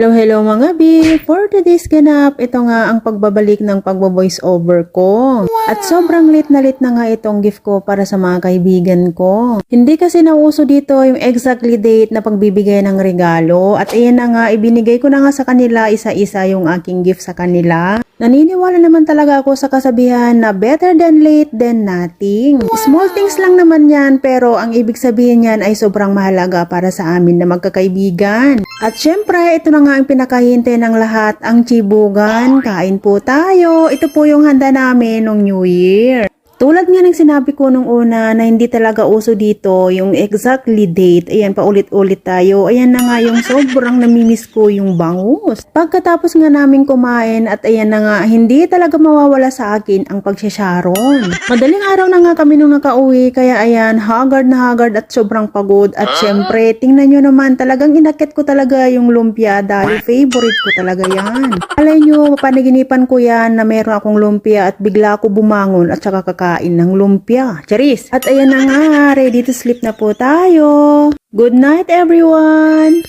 Hello, hello mga B! For today's ganap, ito nga ang pagbabalik ng pagbo-voice over ko. At sobrang lit na lit na nga itong gift ko para sa mga kaibigan ko. Hindi kasi nauso dito yung exactly date na pagbibigay ng regalo. At ayan na nga, ibinigay ko na nga sa kanila isa-isa yung aking gift sa kanila. Naniniwala naman talaga ako sa kasabihan na better than late than nothing. Small things lang naman yan pero ang ibig sabihin yan ay sobrang mahalaga para sa amin na magkakaibigan. At syempre, ito na nga ang pinakahintay ng lahat, ang chibugan. Kain po tayo. Ito po yung handa namin nung New Year. Tulad nga ng sinabi ko nung una na hindi talaga uso dito yung exactly date. Ayan, paulit-ulit tayo. Ayan na nga yung sobrang namimiss ko yung bangus. Pagkatapos nga namin kumain at ayan na nga, hindi talaga mawawala sa akin ang pagsasyaron. Madaling araw na nga kami nung nakauwi, kaya ayan, haggard na haggard at sobrang pagod. At syempre, tingnan nyo naman, talagang inakit ko talaga yung lumpia dahil favorite ko talaga yan. Alay nyo, panaginipan ko yan na meron akong lumpia at bigla ako bumangon at saka kakain ng lumpia. Charis! At ayan na nga, ready to sleep na po tayo. Good night everyone!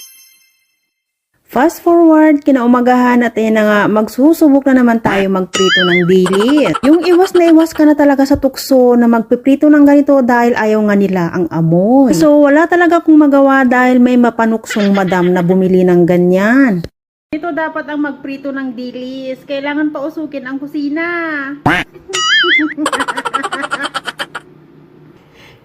Fast forward, kinaumagahan at ayan na nga, magsusubok na naman tayo magprito ng dilis. Yung iwas na iwas ka na talaga sa tukso na magpiprito ng ganito dahil ayaw nga nila ang amoy. So wala talaga kung magawa dahil may mapanuksong madam na bumili ng ganyan. Ito dapat ang magprito ng dilis. Kailangan pa usukin ang kusina.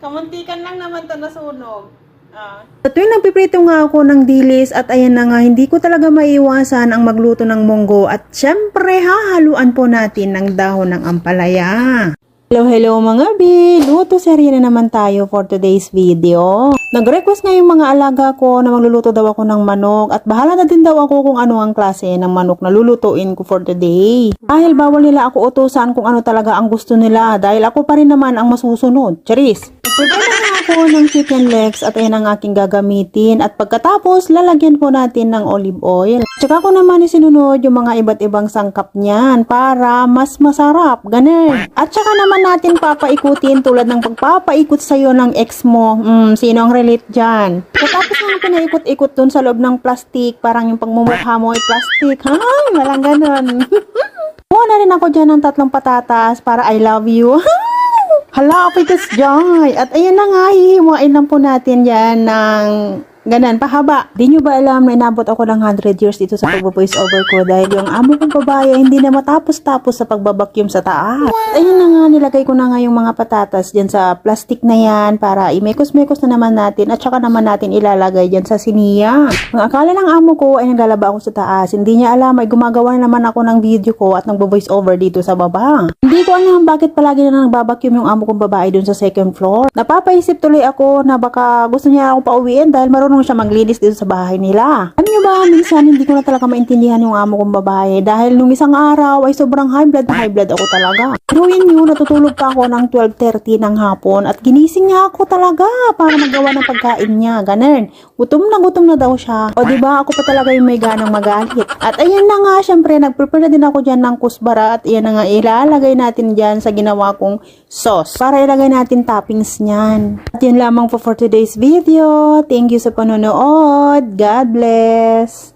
Kamuntikan lang naman to nasunog. Ah. Sa tuwing nagpiprito nga ako ng dilis at ayan na nga, hindi ko talaga maiwasan ang magluto ng munggo at syempre hahaluan po natin ng dahon ng ampalaya. Hello, hello mga bi! Luto serye na naman tayo for today's video. Nag-request nga yung mga alaga ko na magluluto daw ako ng manok at bahala na din daw ako kung ano ang klase ng manok na lulutuin ko for today. Dahil bawal nila ako utusan kung ano talaga ang gusto nila dahil ako pa rin naman ang masusunod. Charis! Prepare ako ng chicken legs at ayan ang aking gagamitin at pagkatapos lalagyan po natin ng olive oil. Tsaka ko naman isinunod yung mga iba't ibang sangkap niyan para mas masarap. Ganun. At tsaka naman natin papaikutin tulad ng pagpapaikot sa'yo ng ex mo. Hmm, sino ang relate dyan? Pagkatapos nga pinaikot-ikot dun sa loob ng plastic, parang yung pagmumukha mo ay plastic. Ha? Walang ganun. Kuha na rin ako dyan ng tatlong patatas para I love you. Hala, ako'y kasjay. At ayan na nga, hihiwain lang po natin yan ng ganan, pahaba. Di nyo ba alam na inabot ako ng 100 years dito sa pag-voice over ko dahil yung amo kong babae hindi na matapos-tapos sa pagbabakyum sa taas. Ayun na nga, nilagay ko na nga yung mga patatas dyan sa plastic na yan para imekos-mekos na naman natin at saka naman natin ilalagay dyan sa siniya. Ang akala ng amo ko ay naglalaba ako sa taas. Hindi niya alam ay gumagawa na naman ako ng video ko at nagbo-voice over dito sa baba. Hindi ko alam bakit palagi na nagbabakyum yung amo kong babae dun sa second floor. Napapaisip tuloy ako na baka gusto niya akong pauwiin dahil marunong siya maglinis dito sa bahay nila. Alam niyo ba, minsan hindi ko na talaga maintindihan yung amo kong babae dahil nung isang araw ay sobrang high blood na high blood ako talaga. Pero yun natutulog pa ako ng 12.30 ng hapon at ginising niya ako talaga para magawa ng pagkain niya. Ganun. Gutom na gutom na daw siya. O ba ako pa talaga yung may ganang magalit. At ayan na nga, syempre, nag-prepare na din ako dyan ng kusbara at ayan na nga, ilalagay natin dyan sa ginawa kong sauce para ilagay natin toppings niyan. At yun lamang po for today's video. Thank you sa panonood. God bless!